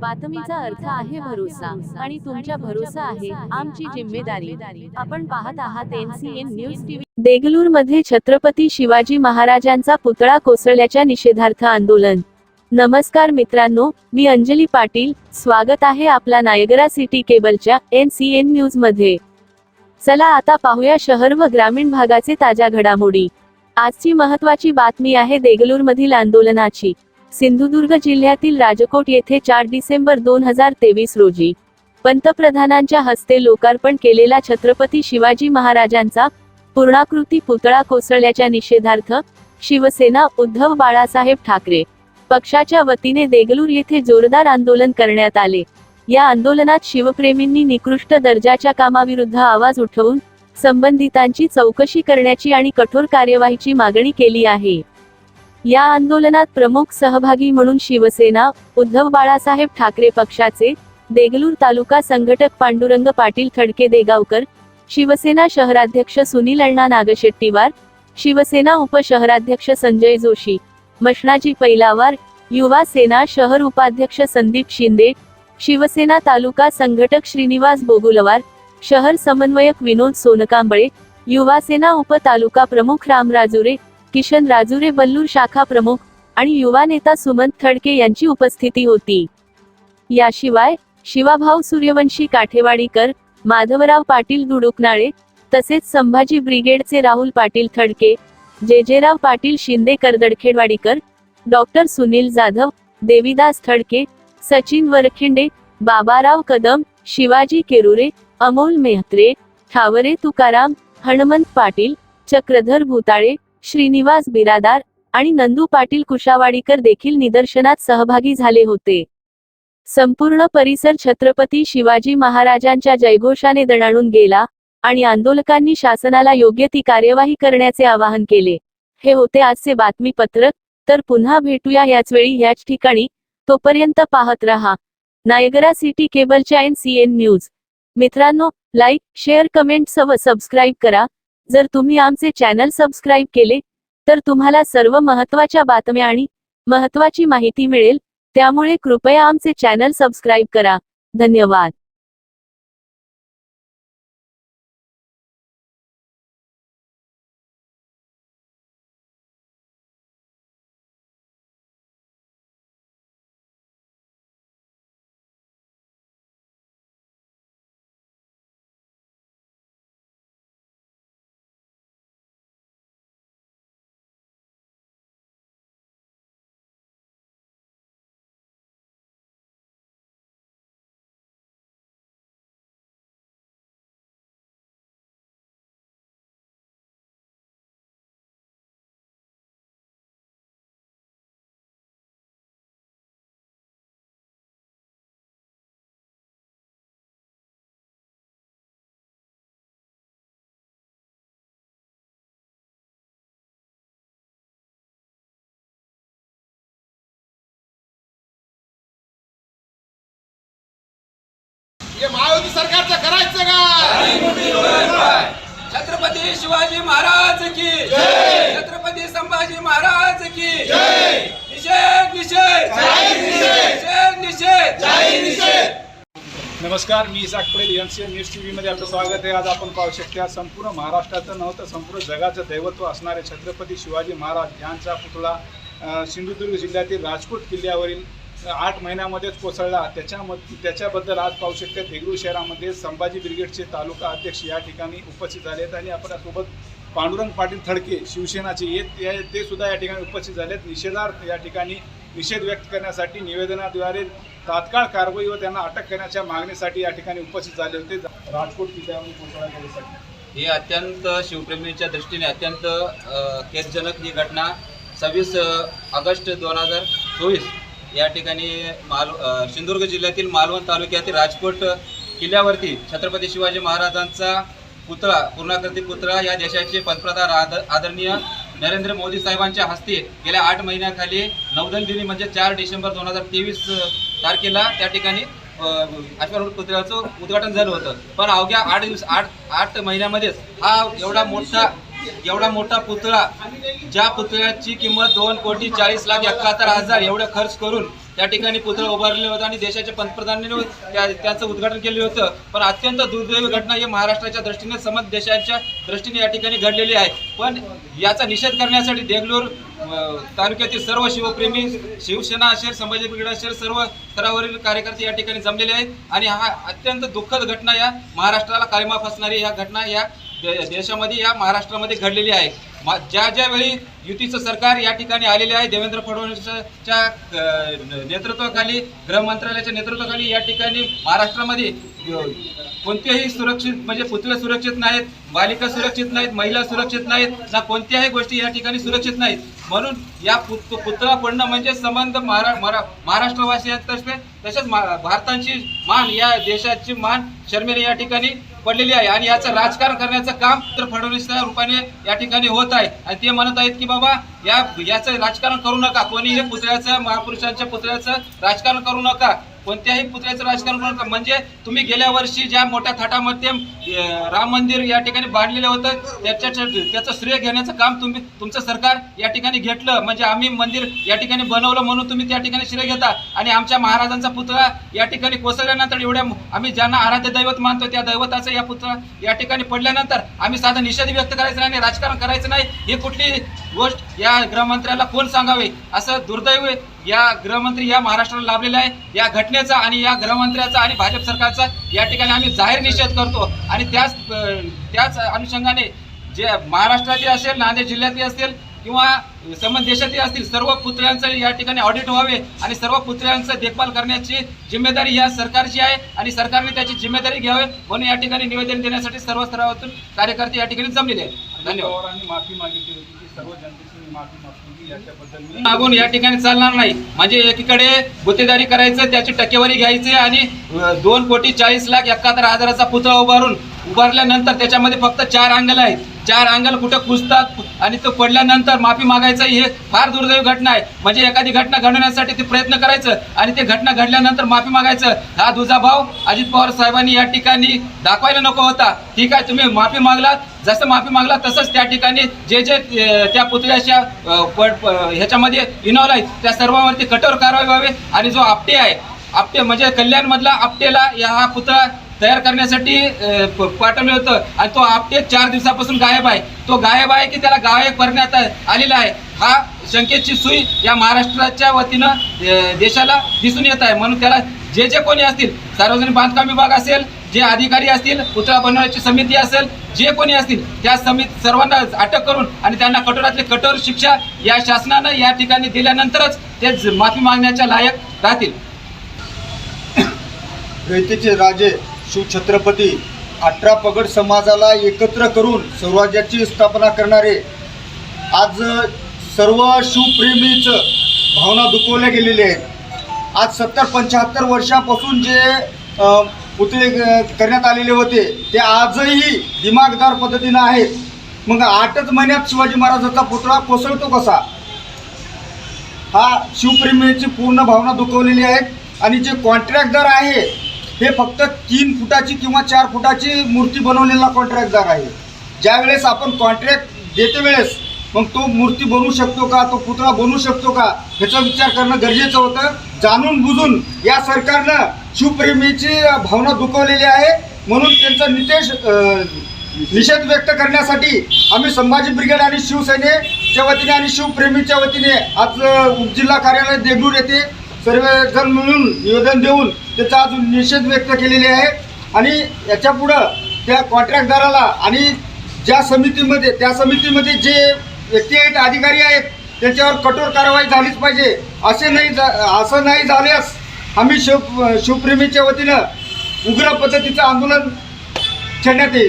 बातमीचा अर्थ आहे भरोसा आणि तुमच्या भरोसा आहे आमची जिम्मेदारी. आपण पाहत आहात एनसीएन न्यूज टीव्ही देगलूरमध्ये छत्रपती शिवाजी महाराजांचा पुतळा कोसळल्याच्या निषेधार्थ आंदोलन. नमस्कार मित्रांनो मी अंजली पाटील. स्वागत आहे आपला नायगरा सिटी केबलच्या एन सी एन न्यूजमध्ये. चला आता पाहूया शहर व ग्रामीण भागाचे ताज्या घडामोडी. आजची महत्वाची बातमी आहे देगलूर मधील आंदोलनाची. सिंधुदुर्ग जिल्ह्यातील राजकोट येथे चार डिसेंबर दोन हजार तेवीस रोजी पंतप्रधानांच्या हस्ते लोकार्पण केलेला छत्रपती शिवाजी महाराजांचा पूर्णाकृती पुतळा कोसळल्याच्या निषेधार्थ शिवसेना उद्धव बाळासाहेब ठाकरे पक्षाच्या वतीने देगलूर येथे जोरदार आंदोलन करण्यात आले. या आंदोलनात शिवप्रेमींनी निकृष्ट दर्जाच्या कामाविरुद्ध आवाज उठवून संबंधितांची चौकशी करण्याची आणि कठोर कार्यवाहीची मागणी केली आहे. या आंदोलनात प्रमुख सहभागी म्हणून शिवसेना उद्धव बाळासाहेब ठाकरे पक्षाचे देगलूर तालुका संघटक पांडुरंग पाटील खडके देगावकर शिवसेना शहराध्यक्ष सुनील अण्णा नागशेट्टीवार शिवसेना उपशहराध्यक्ष संजय जोशी मशणाजी पैलावार युवा सेना शहर उपाध्यक्ष संदीप शिंदे शिवसेना तालुका संघटक श्रीनिवास बोगुलवार शहर समन्वयक विनोद सोनकांबळे युवा सेना उप तालुका प्रमुख राम राजुरे किशन राजुरे बल्लूर शाखा प्रमुख आणि युवा नेता सुमंत थडके यांची उपस्थिती होती. याशिवाय शिवाभाऊ सूर्यवंशी काठेवाडीकर माधवराव पाटील दुडुकनाळे तसेच संभाजी ब्रिगेडचे राहुल पाटील थडके जेजेराव पाटील शिंदे करदडखेडवाडीकर डॉक्टर सुनील जाधव देविदास थडके सचिन वरखिंडे बाबाराव कदम शिवाजी केरुरे अमोल मेहत्रे ठावरे तुकाराम हनुमंत पाटील चक्रधर भूताळे श्रीनिवास बिरादार आणि नंदू पाटील कुशावाडीकर देखील निदर्शनात सहभागी झाले होते. संपूर्ण परिसर छत्रपती शिवाजी महाराजांच्या जयघोषाने दणाणून गेला आणि आंदोलकांनी शासनाला योग्य ती कार्यवाही करण्याचे आवाहन केले. हे होते आजचे बातमीपत्रक तर पुन्हा भेटूया याच वेळी याच ठिकाणी. तोपर्यंत पाहत रहा. नायगरा सिटी केबलच्या एन सी एन न्यूज. मित्रांनो लाईक शेअर कमेंट सव सबस्क्राईब करा. जर तुम्ही आमचे चॅनल सबस्क्राईब केले तर तुम्हाला सर्व महत्त्वाच्या बातम्या आणि महत्त्वाची माहिती मिळेल. त्यामुळे कृपया आमचे चॅनल सबस्क्राईब करा. धन्यवाद. हे महायुती सरकारचं करायचं का? छत्रपती शिवाजी महाराज की छत्रपती संभाजी महाराज की निषेध निषेध! निषेध! निषेध नमस्कार मी Isak Padel N C N news T व्हीमध्ये आपलं स्वागत आहे. आज आपण पाहू शकता संपूर्ण महाराष्ट्राचं नव्हतं संपूर्ण जगाचं दैवत्व असणारे छत्रपती शिवाजी महाराज यांचा पुतळा सिंधुदुर्ग जिल्ह्यातील राजकोट किल्ल्यावरील आठ महिन्यामध्येच कोसळला. त्याच्याम त्याच्याबद्दल आज पाहू शकते देगलूर शहरामध्ये संभाजी ब्रिगेडचे तालुका अध्यक्ष या ठिकाणी उपस्थित झाले आहेत आणि आपल्यासोबत पांडुरंग पाटील थडके शिवसेनाचे येत ते- ते सुद्धा या ठिकाणी उपस्थित झाले आहेत. निषेधार्थ या ठिकाणी निषेध व्यक्त करण्यासाठी निवेदनाद्वारे तात्काळ कारवाई व त्यांना अटक करण्याच्या मागणीसाठी या ठिकाणी उपस्थित झाले होते. राजकोट किल्ल्यावरून कोसळा करण्यासाठी ही अत्यंत शिवप्रेमीच्या दृष्टीने अत्यंत खेदजनक ही घटना. सव्वीस ऑगस्ट दोन हजार चोवीस या ठिकाणी माल सिंधुदुर्ग जिल्ह्यातील मालवण तालुक्यातील राजकोट किल्ल्यावरती छत्रपती शिवाजी महाराजांचा पुतळा पूर्णाकृती पुतळा या देशाचे पंतप्रधान आद आदरणीय नरेंद्र मोदी साहेबांच्या हस्ते गेल्या आठ महिन्याखाली नौदल दिनी म्हणजे चार डिसेंबर दोन हजार तेवीस तारखेला त्या ठिकाणी अ, अश्वारूढ पुतळ्याचं उद्घाटन झालं होतं. पण अवघ्या आठ दिवस आठ आठ महिन्यामध्येच हा एवढा मोठा एवढा मोठा पुतळा ज्या पुतळ्याची किंमत दोन कोटी चाळीस लाख एकाहत्तर हजार एवढं खर्च करून त्या ठिकाणी पुतळा उभारले होता आणि देशाच्या पंतप्रधानांनी त्या- त्याचं उद्घाटन केलं होतं. पण अत्यंत दुर्दैवी घटना ही महाराष्ट्राच्या दृष्टीने समज देशाच्या दृष्टीने या ठिकाणी घडलेली आहे. पण याचा निषेध करण्यासाठी देगलूर तालुक्यातील सर्व शिवप्रेमी शिवसेना असेल संभाजी ब्रिगेड असेल सर्व स्तरावरील कार्यकर्ते या ठिकाणी जमलेले आहेत. आणि हा अत्यंत दुःखद घटना या महाराष्ट्राला काळीमा फसणारी ह्या घटना या देशामध्ये या महाराष्ट्रामध्ये घडलेली आहे. मा- ज्या ज्या वेळी युतीचं सरकार या ठिकाणी आलेले आहे देवेंद्र फडणवीसच्या नेतृत्वाखाली गृह मंत्रालयाच्या नेतृत्वाखाली या ठिकाणी महाराष्ट्रामध्ये कोणतेही सुरक्षित म्हणजे पुतळे सुरक्षित नाहीत बालिका सुरक्षित नाहीत महिला सुरक्षित नाहीत ना कोणत्याही गोष्टी या ठिकाणी सुरक्षित नाहीत. म्हणून या पुत पुतळा पडणं म्हणजे संबंध महारा मरा महाराष्ट्रवासियांतर्फे तसेच मा- भारताची मान या देशाची मान शर्मेने या ठिकाणी पडलेली आहे. आणि याचं राजकारण करण्याचं काम तर फडणवीसच्या रूपाने या ठिकाणी होत आहे. आणि ते म्हणत आहेत की बाबा या याचं राजकारण करू नका. कोणीही पुतळ्याचं महापुरुषांच्या पुतळ्याचं राजकारण करू नका. कोणत्याही पुतळ्याचं राजकारण करू नका. म्हणजे तुम्ही गेल्या वर्षी ज्या मोठ्या थाटामध्ये राम मंदिर या ठिकाणी बांधलेलं होतं त्याच्या त्याचं श्रेय घेण्याचं काम तुम्ही तुमचं सरकार या ठिकाणी घेतलं. म्हणजे आम्ही मंदिर या ठिकाणी बनवलं म्हणून तुम्ही त्या ठिकाणी श्रेय घेता. आणि आमच्या महाराजांचा पुतळा या ठिकाणी कोसळल्यानंतर एवढ्या आम्ही ज्यांना आराध्य दैवत मानतो त्या दैवताचा या पुतळा या ठिकाणी पडल्यानंतर आम्ही साधा निषेध व्यक्त करायचं नाही आणि राजकारण करायचं नाही. हे कुठली गोष्ट या गृहमंत्र्याला कोण सांगावे? असं दुर्दैव या गृहमंत्री या महाराष्ट्राला लाभलेला आहे. या घटनेचा आणि या गृहमंत्र्याचा आणि भाजप सरकारचा या ठिकाणी आम्ही जाहीर निषेध करतो. आणि त्याच त्याच अनुषंगाने जे महाराष्ट्रातील असेल नांदेड जिल्ह्यातील असेल किंवा संबंध देशातील असतील सर्व पुतळ्यांचं या ठिकाणी ऑडिट व्हावे आणि सर्व पुतळ्यांचं देखभाल करण्याची जिम्मेदारी या सरकारची आहे आणि सरकारने त्याची जिम्मेदारी घ्यावी म्हणून या ठिकाणी निवेदन देण्यासाठी सर्व स्तरावरून कार्यकर्ते या ठिकाणी जमलेले आहेत. धन्यवाद. माफी मागितली सर्व जनतेची मी माफी मागतो याच्याबद्दल मागून या ठिकाणी चालणार नाही. म्हणजे एकीकडे गुत्तेदारी करायचं त्याची टक्केवारी घ्यायची आणि दोन कोटी चाळीस लाख एकाहत्तर हजाराचा पुतळा उभारून उभारल्यानंतर त्याच्यामध्ये फक्त चार अंगल आहेत. चार अंगल कुठं कुसतात आणि तो पडल्यानंतर माफी मागायचं हे फार दुर्दैवी घटना आहे. म्हणजे एखादी घटना घडवण्यासाठी ते प्रयत्न करायचं आणि ते घटना घडल्यानंतर माफी मागायचं. हा दुजा भाव अजित पवार साहेबांनी या ठिकाणी दाखवायला नको होता. ठीक आहे तुम्ही माफी मागलात. जसं माफी मागला तसंच त्या ठिकाणी जे जे त्या पुतळ्याच्या प- ह्याच्यामध्ये इन्व्हॉल्व आहेत. त्या सर्वांवरती कठोर कारवाई व्हावी. आणि जो आपटे आहे आपटे म्हणजे कल्याणमधला आपटेला या हा पुतळा तयार करण्यासाठी पाठवलं होतं. आणि तो आपटे चार दिवसापासून गायब आहे. तो गायब आहे की त्याला गायब करण्यात आलेला आहे. हा शंकेची सुई या महाराष्ट्राच्या वतीनं देशाला दिसून येत आहे. म्हणून त्याला जे जे कोणी असतील सार्वजनिक बांधकाम विभाग असेल जे अधिकारी असतील पुतळा बनवण्याची समिती असेल जे कोणी असतील त्या समिती सर्वांना अटक करून आणि त्यांना कठोरातली कठोर शिक्षा या शासनानं या ठिकाणी दिल्यानंतरच ते माफी मागण्याच्या लायक राहतील. रयतेचे राजे शिवछत्रपती अठरा पगड समाजाला एकत्र करून स्वराज्याची स्थापना करणारे. आज सर्व शिवप्रेमीचं भावना दुखवल्या गेलेल्या आहेत. आज सत्तर पंच्याहत्तर वर्षापासून जे पुतळे करण्यात आलेले होते ते आजही दिमागदार पद्धतीनं आहेत. मग आठच महिन्यात शिवाजी महाराजांचा पुतळा कोसळतो कसा? हा शिवप्रेमीची पूर्ण भावना दुखवलेली आहेत आणि जे कॉन्ट्रॅक्टदार आहे हे फक्त तीन फुटाची किंवा चार फुटाची मूर्ती बनवलेला कॉन्ट्रॅक्टदार आहे. ज्यावेळेस आपण कॉन्ट्रॅक्ट देते वेळेस मग तो मूर्ती बनवू शकतो का तो पुतळा बनवू शकतो का ह्याचा विचार करणं गरजेचं होतं. जाणून बुजून या सरकारनं शिवप्रेमीची भावना दुखवलेली आहे. म्हणून त्यांचा नितेश निषेध व्यक्त करण्यासाठी आम्ही संभाजी ब्रिगेड आणि शिवसेनेच्या वतीने आणि शिवप्रेमीच्या वतीने आज उपजिल्हा कार्यालय देगलूर येथे सर्वेक्षण मिळून निवेदन देऊन त्याचा अजून निषेध व्यक्त केलेले आहे. आणि याच्या पुढं त्या कॉन्ट्रॅक्टदाराला आणि ज्या समितीमध्ये त्या समितीमध्ये जे व्यक्ती आहेत अधिकारी आहेत त्यांच्यावर कठोर कारवाई झालीच पाहिजे. असे नाही जा असं नाही झाल्यास आम्ही शिव शिवप्रेमीच्या वतीनं उग्र पद्धतीचं आंदोलन छेडण्यात येईल.